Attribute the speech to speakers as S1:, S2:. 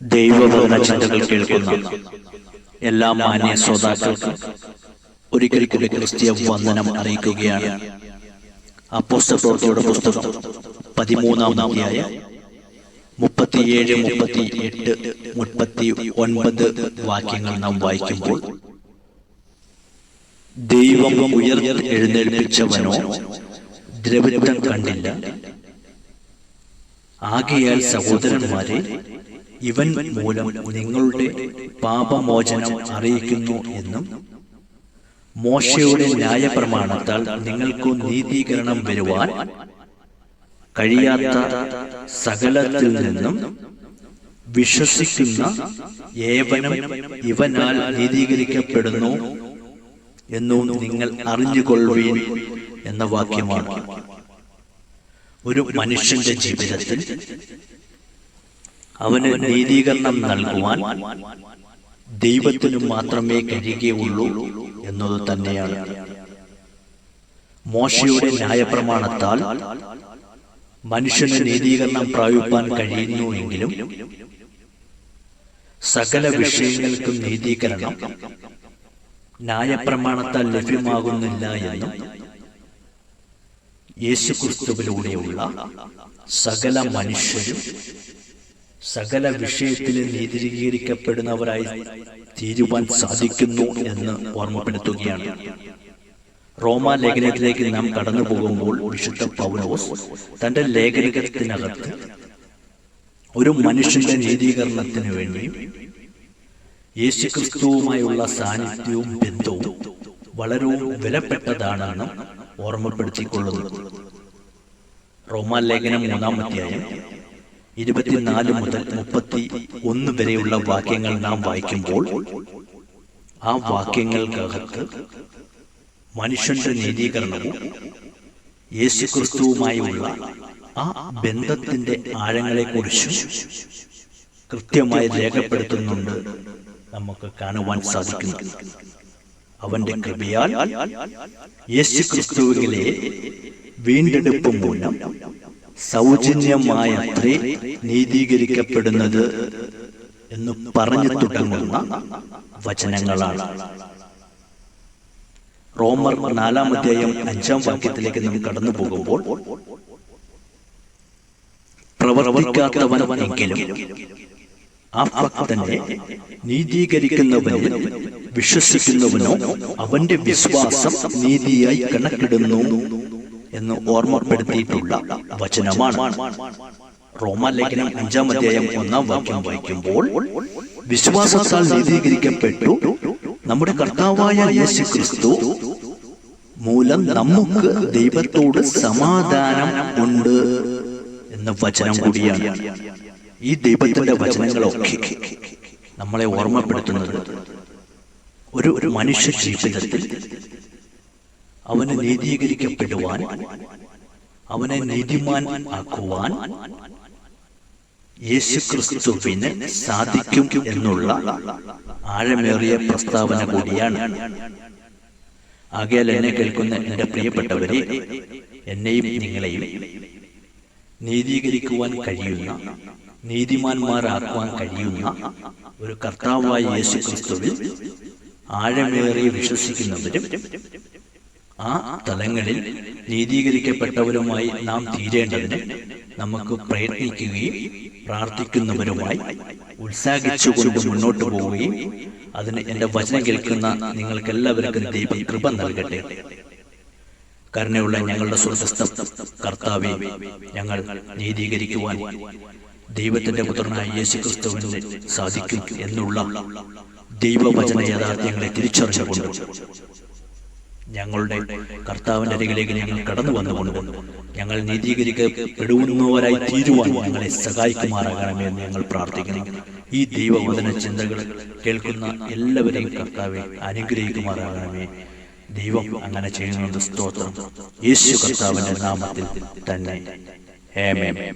S1: ദൈവവചന ചിന്തകൾ കേൾക്കുന്ന എല്ലാ മാന്യ ശ്രോതാക്കൾക്കും ഒരിക്കൽ കൂടി ക്രിസ്തീയ വന്ദനം അറിയിക്കുകയാണ്. അപ്പോസ്തലപ്രവൃത്തിയുടെ പുസ്തകം പതിമൂന്നാം അധ്യായ മുപ്പത്തിയേഴ് മുപ്പത്തി എട്ട് മുപ്പത്തി ഒൻപത് വാക്യങ്ങൾ നാം വായിക്കുമ്പോൾ ദൈവം ഉയർന്നു എഴുന്നേൽപ്പിച്ചവനോ ദ്രവിഡം കണ്ടില്ല. ആകയാൽ സഹോദരന്മാരെ ഇവൻ മൂലം നിങ്ങളുടെ പാപമോചനം അറിയിക്കുന്നു എന്നും മോശയുടെ ന്യായപ്രമാണത്താൽ നിങ്ങൾക്ക് നീതീകരണം വരുവാൻ കഴിയാത്ത സകലത്തിൽ നിന്നും വിശ്വസിക്കുന്ന ഏവനും ഇവനാൽ നീതീകരിക്കപ്പെടുന്നു എന്നും നിങ്ങൾ അറിഞ്ഞുകൊള്ളുവീൻ എന്ന വാക്യമാണ്. ഒരു മനുഷ്യന്റെ ജീവിതത്തിൽ അവന് നീതീകരണം നൽകുവാൻ ദൈവത്തിനു മാത്രമേ കഴിയുകയുള്ളൂ എന്നത് തന്നെയാണ്. മോശയുടെ ന്യായപ്രമാണത്താൽ മനുഷ്യന് നീതീകരണം പ്രാപിപ്പാൻ കഴിയുന്നുവെങ്കിലും സകല വിഷയങ്ങൾക്കും നീതീകരണം ന്യായപ്രമാണത്താൽ ലഭ്യമാകുന്നില്ല എന്നും യേശുക്രിസ്തുവിലൂടെയുള്ള സകല മനുഷ്യരും സകല വിഷയത്തിലും നീതിരീകരിക്കപ്പെടുന്നവരായി തീരുവാൻ സാധിക്കുന്നു എന്ന് ഓർമ്മപ്പെടുത്തുകയാണ്. റോമാ ലേഖനത്തിലേക്ക് നാം കടന്നു പോകുമ്പോൾ വിശുദ്ധ പൗലോസ് തന്റെ ലേഖനത്തിനകത്ത് ഒരു മനുഷ്യന്റെ നീതീകരണത്തിന് വേണ്ടി യേശുക്രിസ്തുവുമായുള്ള സാന്നിധ്യവും ബന്ധവും വളരെ വിലപ്പെട്ടതാണെന്ന് ഓർമ്മപ്പെടുത്തിക്കൊള്ളുന്നു. റോമാ ലേഖനം മൂന്നാം അധ്യായം ഇരുപത്തിനാല് മുതൽ മുപ്പത്തി ഒന്ന് വരെയുള്ള വാക്യങ്ങൾ നാം വായിക്കുമ്പോൾ ആ വാക്യങ്ങൾക്കകത്ത് മനുഷ്യന്റെ നീതീകരണവും യേശുക്രിസ്തുവുമായുള്ള ആ ബന്ധത്തിന്റെ ആഴങ്ങളെക്കുറിച്ചും കൃത്യമായി രേഖപ്പെടുത്തുന്നുണ്ട് നമുക്ക് കാണുവാൻ സാധിക്കുന്നു. അവന്റെ കൃപയാൽ യേശുക്രിസ്തുവിലെ വീണ്ടെടുപ്പ് മൂലം സൗജന്യമായത്രേ നീതീകരിക്കപ്പെടുന്നത് എന്ന് പറഞ്ഞു തുടങ്ങുന്ന വചനങ്ങളാണ്. റോമർ നാലാം അധ്യായം അഞ്ചാം വാക്യത്തിലേക്ക് നാം കടന്നു പോകുമ്പോൾ പ്രവർത്തിക്കാത്തവൻ എങ്കിലും ആ ഭക്തനെ നീതീകരിക്കുന്നവനിൽ വിശ്വസിക്കുന്നവനോ അവന്റെ വിശ്വാസം നീതിയായി കണക്കിടുന്നു എന്ന് ഓർമ്മപ്പെടുത്തിയിട്ടുള്ള വചനമാണ്. റോമാലേഖനം അഞ്ചാം അധ്യായം ഒന്നാം വാക്യം വായിക്കുമ്പോൾ വിശ്വാസത്താൽ നീതീകരിക്കപ്പെട്ടു നമ്മുടെ കർത്താവായ യേശു ക്രിസ്തു മൂലം നമുക്ക് ദൈവത്തോട് സമാധാനം ഉണ്ട് എന്ന വചനം കൂടിയാണ്. ഈ ദൈവത്തിന്റെ വചനങ്ങളൊക്കെ നമ്മളെ ഓർമ്മപ്പെടുത്തുന്നത് ഒരു ഒരു മനുഷ്യ ജീവിതത്തിൽ അവനെ നീതീകരിക്കപ്പെടുവാൻ അവനെ നീതിമാൻ ആക്കുവാൻ യേശുക്രിസ്തുവിന് സാധിക്കും എന്നുള്ള ആഴമേറിയ പ്രസ്താവന കൂടിയാണ്. ആകയാൽ എന്നെ കേൾക്കുന്ന എന്റെ പ്രിയപ്പെട്ടവരെ എന്നെയും നിങ്ങളെയും നീതീകരിക്കുവാൻ കഴിയുന്ന നീതിമാന്മാരാക്കുവാൻ കഴിയുന്ന ഒരു കർത്താവായ യേശു ക്രിസ്തുവിൽ ആഴമേറി വിശ്വസിക്കുന്നവരും ആ തലങ്ങളിൽ നീതീകരിക്കപ്പെട്ടവരുമായി നാം തീരേണ്ടതിന് നമുക്ക് പ്രയത്നിക്കുകയും പ്രാർത്ഥിക്കുന്നവരുമായി ഉത്സാഹിച്ചുകൊണ്ട് മുന്നോട്ട് പോവുകയും അതിന് എന്റെ വചനം കേൾക്കുന്ന നിങ്ങൾക്കെല്ലാവർക്കും ദൈവം കൃപ നൽകട്ടെ. കരുണയുള്ള ഞങ്ങളുടെ സ്വസ്ഥ കർത്താവെ ഞങ്ങൾ നീതീകരിക്കുവാൻ ദൈവത്തിന്റെ പുത്രനായ യേശു ക്രിസ്തുവിന് സാധിക്കും എന്നുള്ള ദൈവവചന യാഥാർത്ഥ്യങ്ങളെ തിരിച്ചറിഞ്ഞുകൊണ്ട് ഞങ്ങളുടെ കർത്താവിന്റെ അരികിലേക്ക് ഞങ്ങൾ കടന്നു വന്നുകൊണ്ട് ഞങ്ങൾ നീതീകരിക്കപ്പെടുന്നവരായി തീരുവാൻ ഞങ്ങളെ സഹായിക്കുമാറാകണമേ എന്ന് ഞങ്ങൾ പ്രാർത്ഥിക്കുന്നു. ഈ ദൈവവചന ചിന്തകൾ കേൾക്കുന്ന എല്ലാവരെയും കർത്താവെ അനുഗ്രഹിക്കുമാറാകണമേ. ദൈവം അങ്ങനെ ചെയ്യുന്നത് സ്തോത്രം. യേശു കർത്താവിന്റെ നാമത്തിൽ തന്നെ. ഹേമേ